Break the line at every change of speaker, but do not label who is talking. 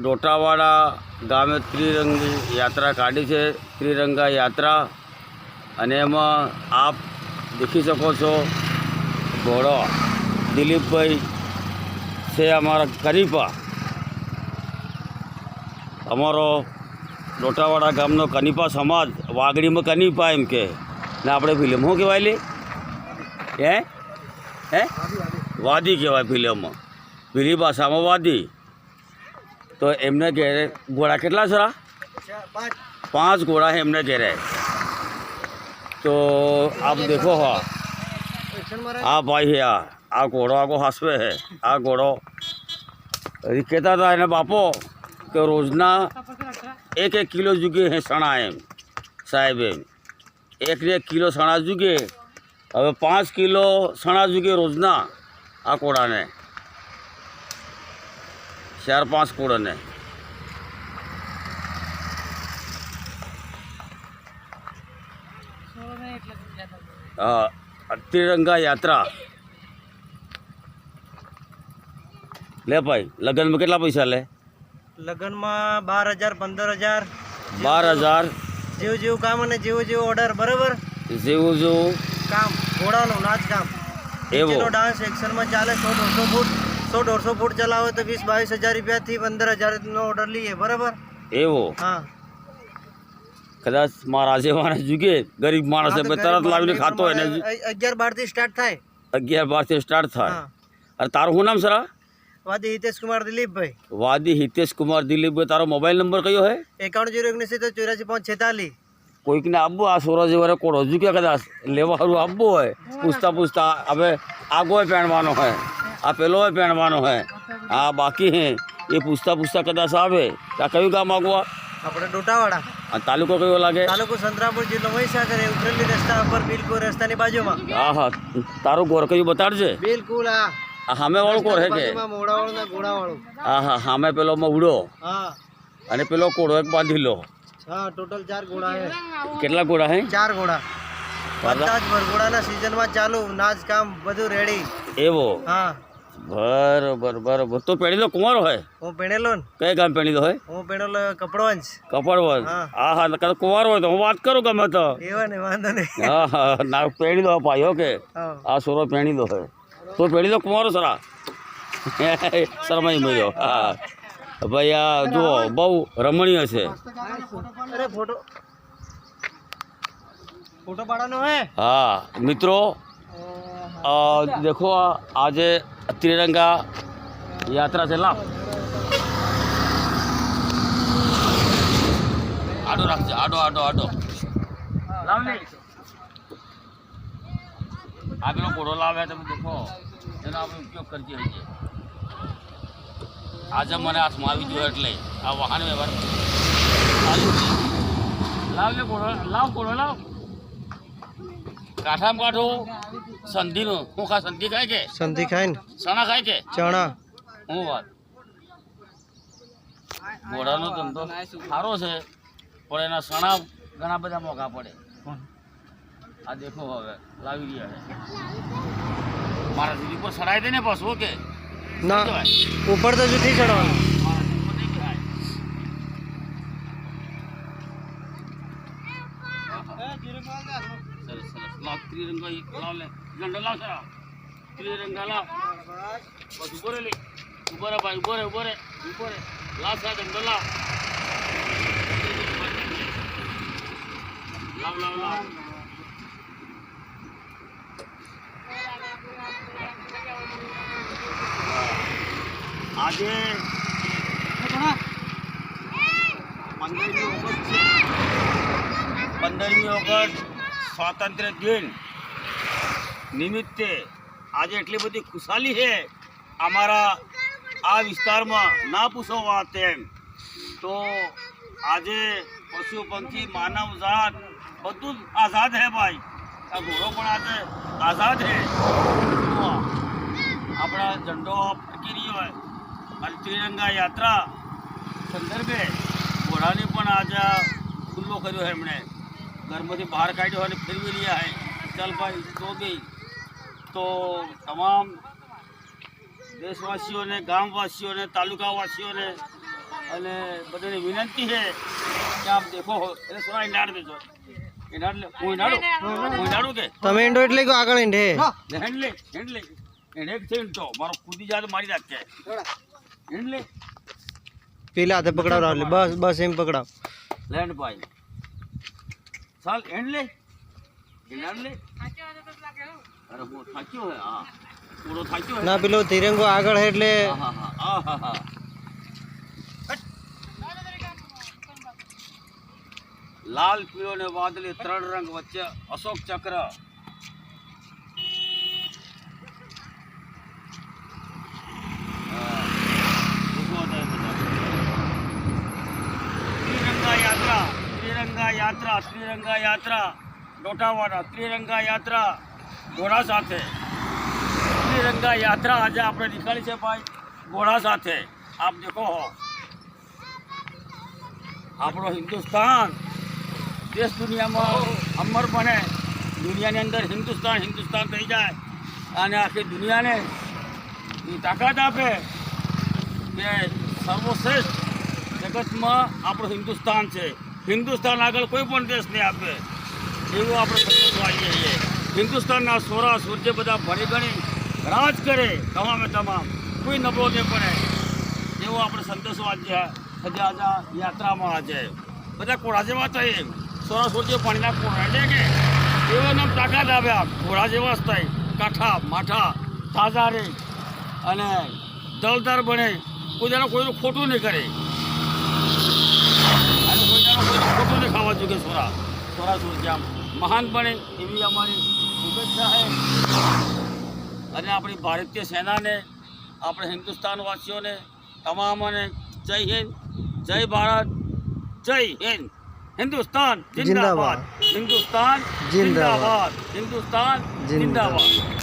ડોટાવાડા ગામે ત્રિરંગી યાત્રા કાઢી છે. ત્રિરંગા યાત્રા. અને એમાં આપ દેખી શકો છો ઘોડો દિલીપભાઈ છે અમારા કનીપા અમારો ડોટાવાડા ગામનો કનીપા સમાજ, વાઘડીમાં કનીપા એમ કે. ને આપણે ફિલ્મ શું કહેવાય લે? હે? હે? વાદી કહેવાય ફિલ્મમાં. પીલી ભાષામાં વાદી. તો એમને ઘેરે ઘોડા કેટલા છે? પાંચ ઘોડા એમને ઘેરે. તો આપ દેખો હા. આ ભાઈ હે આ. આ ઘોડો આખો હાસવે હે આ ઘોડો. એ કહેતા હતા એને બાપો કે રોજના એક એક કિલો જુગે હે સણા એમ. સાહેબ એમ. એક ને એક કિલો સણા જુગે. હવે પાંચ કિલો સણા જુગે રોજના આ કોડાને ચાર પાંચ કોડાને હા ત્રિરંગા યાત્રા. લે ભાઈ લગ્નમાં કેટલા પૈસા લે?
લગ્નમાં બાર હજાર પંદર હજાર.
બાર હજાર.
જેવું જેવું કામ અને જેવું જેવું ઓર્ડર બરાબર?
જેવું જેવું.
કામ ઘોડાનું નાચ કામ
એવો
ડાન્સ એક્શનમાં ચાલે સો દોઢસો ફૂટ. સો દોઢસો ફૂટ ચલાવે તો વીસ બાવીસ હજાર રૂપિયાથી પંદર હજારનો ઓર્ડર લઈએ બરાબર?
એવો?
હા.
કદાચ મારા જેવાને જુગે ગરીબ માણસ તરત લાવીને ખાતો હોય
અગિયાર બારથી સ્ટાર્ટ થાય.
અગિયાર બારથી સ્ટાર્ટ થાય. અરે તારું શું નામ સરા
વાદી હિતેશ કુમાર દિલીપભાઈ.
વાદી હિતેશ કુમાર દિલીપભાઈ તારો મોબાઈલ નંબર કયો હે?
એકાણું જીરો ઓગણીસ ચોરાસી પાંચ છેતાલીસ
કોઈકને આપવું આ સોરા જેવાને કોણ? હજુ કે કદાચ લેવાનું આપવું હોય? પૂછતા પૂછતા હવે આગોય પહેણવાનો હોય. આ પેલો પહેણવાનો હે. આ બાકી હે. એ પૂછતા પૂછતા કદાચ આવે. આ કયું ગામ આગવા
આપણે ડોટાવાડા.
આ તાલુકો કયો લાગે?
તાલુકો સંતરાપુર જિલ્લો મહીસાગર એ ઉતરેલી રસ્તા ઉપર બિલકુલ રસ્તાની બાજુમાં.
હા હા. તારું ઘોર કયું બતાડજે?
બિલકુલ આ.
સામે વાળું કોર હે કે?
બાજુમાં ને ઘોડાવાળું
હા હા. સામે પેલો મવડો
હા.
અને પેલો કોડો એક બાંધી લો
હા ટોટલ ચાર ઘોડા હે.
કેટલા ઘોડા હે?
ચાર ઘોડા બધા જ ભરઘોડાના સિઝનમાં ચાલુ નાચ કામ બધું રેડી
એવો.
હા.
બરોબર બરોબર. તો પેણી તો કુંવારો હોય?
હું પેણેલો ને.
કઈ ગામ પેણી તો હોય?
હું પેણેલો કપડવંજ
કપડવંજ
હા.
હા કદાચ કુંવારો હોય તો હું વાત કરું ગમે તો?
એવા ને વાંધો નહીં.
હા હા ના દો ભાઈ ઓકે આ સોરો પહેરી દો હોય. તો પેણી દો કુંવારો સરા? શરમાઈ મળ્યો. હા. ભાઈ આ જુઓ બહુ રમણીય છે.
અરે ફોટો. ફોટો પાડવાનો હે?
હા મિત્રો દેખો, આજે ત્રિરંગા યાત્રા છે, લાવ. આડો રાખજે, આડો આડો આડો. લાવલી આ ઘોડો લાવે તમે દેખો, એનો આપણે ઉપયોગ કરજે હજી આજે મને હાથમાં આવી ગયો એટલે આ વાહન વ્યવહાર ચાલુ છે. લાવ લે ઘોડો, લાવ ઘોડો, લાવ. કાઠામાં કાઠો સંધિનો. હું ખા સંધિ ખાય કે?
સંધિ ખાય ને
ચણા ખાય કે?
ચણા.
હું વાત. ઘોડાનો ધંધો સારો છે પણ એના સણા ઘણા બધા મોઘા પડે. આ દેખો હવે લાવી રહ્યા છે. મારા દીદી પર સડાઈ દે ને પાછું ઓકે
ના ઉપર તો જુઠી ચડવાનું.
મારા સરસ સરસ. લાવ ત્રિરંગો એક લાવ લે ઝંડો લાવ સર ત્રિરંગા લાવ બસ ઊભો રે લે. ઊભો રે ભાઈ, ઊભો રે ઊભો રે ઊભો રે લાવ સર ઝંડો, લાવ. લાવ લાવ લાવ. આજે પંદરમી ઓગસ્ટ પંદરમી ઓગસ્ટ સ્વાતંત્ર્ય દિન નિમિત્તે આજે એટલી બધી ખુશાલી છે, અમારા આ વિસ્તારમાં ના પૂછો વાત તેમ તો આજે પશુ પંખી, માનવ જાત બધું આઝાદ હે ભાઈ. આ ઘોડો પણ આજે આઝાદ હે. આપણા ઝંડો ફરકી રહ્યો હોય અને ત્રિરંગા યાત્રા સંદર્ભે ઘોડાને પણ આજે ખુલ્લો કર્યો છે એમણે. ઘરમાંથી બહાર કાઢ્યો અને ફેરવી રહ્યા હે ચાલ ભાઈ તો તમામ દેશવાસીઓને ગામવાસીઓને તાલુકાવાસીઓને અને બધાને વિનંતી છે કે આપ દેખો એટલે સોના ઈંડાડ દેજો ઈંડાડ હું ઈંડાડું હું ઈંડાડું કે?
તમે ઇન્ડો એટલે કે આગળ ઇન્ડે
લે હેન્ડ લે હેન્ડ લે. હેન્ડ એક છે તો મારો કૂદી નાખે. હેન્ડ લે.
પેલા હાથે પકડાવ બસ બસ એમ પકડાવ.
લેન્ડ ભાઈ. ચાલ હેન્ડ લે ઈંડાડ લે અરે હું થાક્યો હે હા પૂરો થાક્યો હે
ના પેલો તિરંગો આગળ હે એટલે
હા હા હા હા હા લાલ પીળો ને વાદળી ત્રણ રંગ વચ્ચે અશોક ચક્ર હા, ઊભો થાય બધા. ત્રિરંગા યાત્રા ત્રિરંગા યાત્રા ત્રિરંગા યાત્રા ડોટાવાડા ત્રિરંગા યાત્રા ઘોડા સાથે ત્રિરંગા યાત્રા આજે આપણે નીકળી છે ભાઈ ઘોડા સાથે. આપ દેખો. આપણો હિન્દુસ્તાન દેશ દુનિયામાં અમર બને. દુનિયાની અંદર હિન્દુસ્તાન હિન્દુસ્તાન થઈ જાય. અને આખી દુનિયાને એ તાકાત આપે કે સર્વશ્રેષ્ઠ જગતમાં આપણું હિન્દુસ્તાન છે. હિન્દુસ્તાન આગળ કોઈ પણ દેશ નહીં આપે. એવું આપણે સંદેશો આવીએ છીએ. હિન્દુસ્તાનના સોરા સૂર્ય બધા ભણી ગણી રાજ કરે, તમામે તમામ. કોઈ નબળો નહીં પડે. એવો આપણે સંદેશો આજે આજે યાત્રામાં આજે. બધા કોળા જેવા થાય સોરા સૂર્ય પાણીના કોળા એટલે કે? એવો નામ તાકાત આવ્યા ઘોડા જેવા જ થાય. કાંઠા, માઠા, તાજા રહે અને દળદાર બને. કોઈ દાડો કોઈનું ખોટું નહીં કરે. કોઈ ખોટું નહીં ખાવા જોઈએ સોરા. સોરા સૂર્ય આમ. મહાન બને એવી અમારી શુભેચ્છા છે. અને આપણી ભારતીય સેનાને આપણે હિન્દુસ્તાનવાસીઓને તમામને જય હિન્દ જય ભારત જય હિન્દ. હિન્દુસ્તાન જિંદાબાદ. હિન્દુસ્તાન
જિંદાબાદ.
હિન્દુસ્તાન. જિંદાબાદ.